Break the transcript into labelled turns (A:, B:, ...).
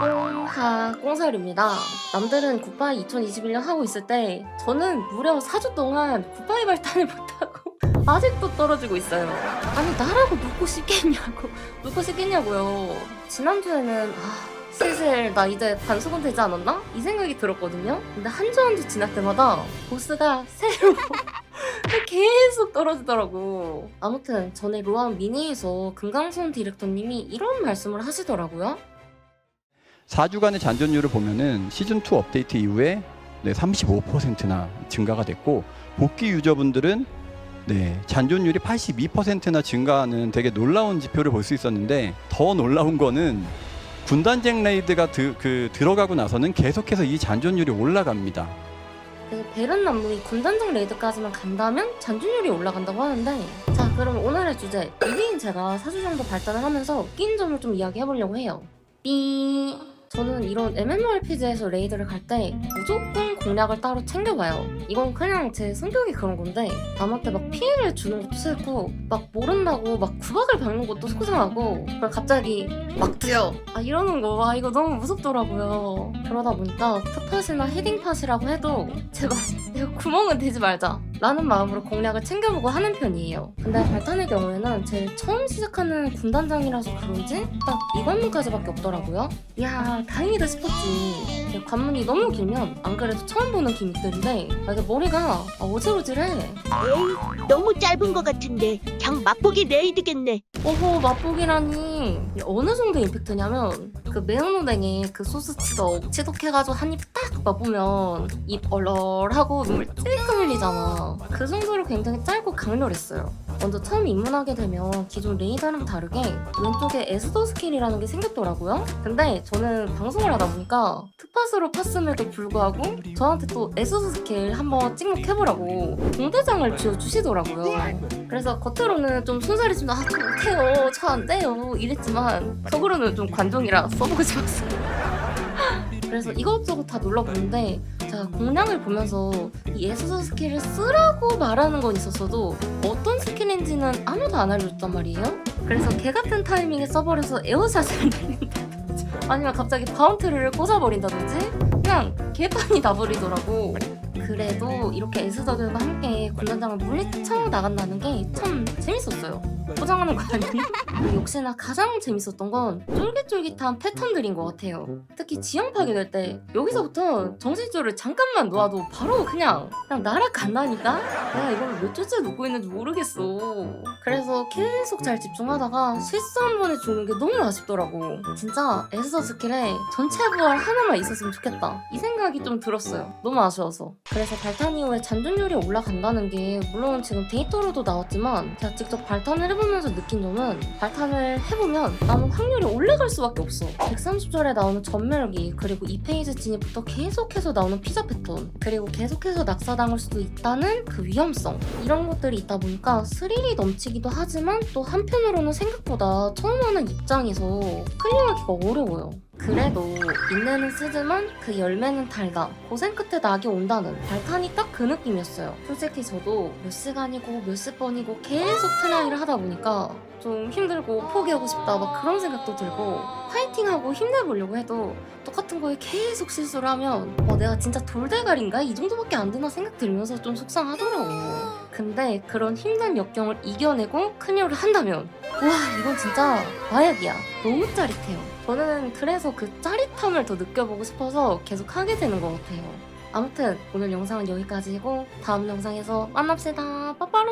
A: 꽁하 꽁설입니다. 남들은 굿바이 2021년 하고 있을 때 저는 무려 4주 동안 굿바이 발탄을 못하고 아직도 떨어지고 있어요. 아니 나라고 묻고 싶겠냐고 묻고 싶겠냐고요. 지난주에는 아 슬슬 나 이제 반수건 되지 않았나? 이 생각이 들었거든요. 근데 한 주 한 주 지날 때마다 보스가 새로 계속 떨어지더라고. 아무튼 전에 로아운 미니에서 금강손 디렉터님이 이런 말씀을 하시더라고요.
B: 4주간의 잔존율을 보면은 시즌 2 업데이트 이후에 네, 35%나 증가가 됐고 복귀 유저분들은 네, 잔존율이 82%나 증가하는 되게 놀라운 지표를 볼 수 있었는데 더 놀라운 거는 군단쟁 레이드가 드, 그 들어가고 나서는 계속해서 이 잔존율이 올라갑니다.
A: 베른 남무이 군단장 레이드까지만 간다면 잔존율이 올라간다고 하는데 자 그럼 오늘의 주제 1위인 제가 4주 정도 발전을 하면서 끼인 점을 좀 이야기해보려고 해요 삐 저는 이런 MMORPG에서 레이드를 갈 때 무조건 공략을 따로 챙겨봐요. 이건 그냥 제 성격이 그런 건데 남한테 막 피해를 주는 것도 싫고 막 모른다고 막 구박을 받는 것도 속상하고 그럼 갑자기 막 뛰어 아 이러는 거 와 이거 너무 무섭더라고요 그러다 보니까 풋팟이나 헤딩팟이라고 해도 제발 내가 구멍은 되지 말자 라는 마음으로 공략을 챙겨보고 하는 편이에요. 근데 발탄의 경우에는 제일 처음 시작하는 군단장이라서 그런지 딱 이 관문까지밖에 없더라고요. 이야 다행이다 싶었지 관문이 너무 길면 안 그래도 처음 보는 기믹들인데 아, 이게 머리가 아, 어질어질해.
C: 에이, 너무 짧은 것 같은데 그냥 맛보기 레이드겠네.
A: 오호 맛보기라니. 어느 정도 임팩트냐면 그 매운 오뎅에 그 소스 치덕 치덕해가지고 한 입 딱 맛보면 입 얼얼하고 눈물 찔끔 흘리잖아. 그 정도로 굉장히 짧고 강렬했어요. 먼저 처음 입문하게 되면 기존 레이더랑 다르게 왼쪽에 에스더 스킬이라는 게 생겼더라고요. 근데 저는 방송을 하다 보니까 특파스로 팠음에도 불구하고 저한테 또 에스더 스킬 한번 찍먹해보라고 공대장을 쥐어주시더라고요. 그래서 겉으로는 좀 순살이지만 아, 저 못해요, 저 안 돼요. 이랬지만 속으로는 좀 관종이라 써보고 싶었어요. 그래서 이것저것 다 눌러보는데 제가 공략을 보면서 이 에스더 스킬을 쓰라고 말하는 건 있었어도 어떤 스킬인지는 아무도 안 알려줬단 말이에요. 그래서 개 같은 타이밍에 써버려서 에어샷을 날린다든지 아니면 갑자기 바운트를 꽂아버린다든지 그냥 개판이 나버리더라고. 그래도 이렇게 에스더들과 함께 군단장을 물리쳐 나간다는 게 참 재밌었어요. 포장하는 거 아니에요? 역시나 가장 재밌었던 건 쫄깃쫄깃한 패턴들인 것 같아요. 특히 지형 파괴될 때 여기서부터 정신줄을 잠깐만 놓아도 바로 그냥 그냥 날아간다니까? 내가 이걸 몇 주째 놓고 있는지 모르겠어. 그래서 계속 잘 집중하다가 실수 한 번에 죽는 게 너무 아쉽더라고. 진짜 에스더 스킬에 전체 부활 하나만 있었으면 좋겠다. 이 생각이 좀 들었어요. 너무 아쉬워서. 그래서 발탄 이후에 잔존율이 올라간다는 게 물론 지금 데이터로도 나왔지만 제가 직접 발탄을 해보면서 느낀 점은 발탄을 해보면 남은 확률이 올라갈 수밖에 없어. 130절에 나오는 전멸기 그리고 2페이지 진입부터 계속해서 나오는 피자 패턴 그리고 계속해서 낙사당할 수도 있다는 그 위험성 이런 것들이 있다 보니까 스릴이 넘치기도 하지만 또 한편으로는 생각보다 처음 하는 입장에서 클리어하기가 어려워요. 그래도 인내는 쓰지만 그 열매는 달다. 고생 끝에 낙이 온다는 발탄이 딱 그 느낌이었어요. 솔직히 저도 몇 시간이고 몇십 번이고 계속 트라이를 하다 보니까 좀 힘들고 포기하고 싶다 막 그런 생각도 들고 파이팅하고 힘내보려고 해도 똑같은 거에 계속 실수를 하면 어, 내가 진짜 돌대가리인가? 이 정도밖에 안 되나 생각 들면서 좀 속상하더라고. 근데 그런 힘든 역경을 이겨내고 클리어를 한다면 와 이건 진짜 마약이야. 너무 짜릿해요. 저는 그래서 그 짜릿함을 더 느껴보고 싶어서 계속 하게 되는 것 같아요. 아무튼 오늘 영상은 여기까지고 다음 영상에서 만납시다. 빠빠로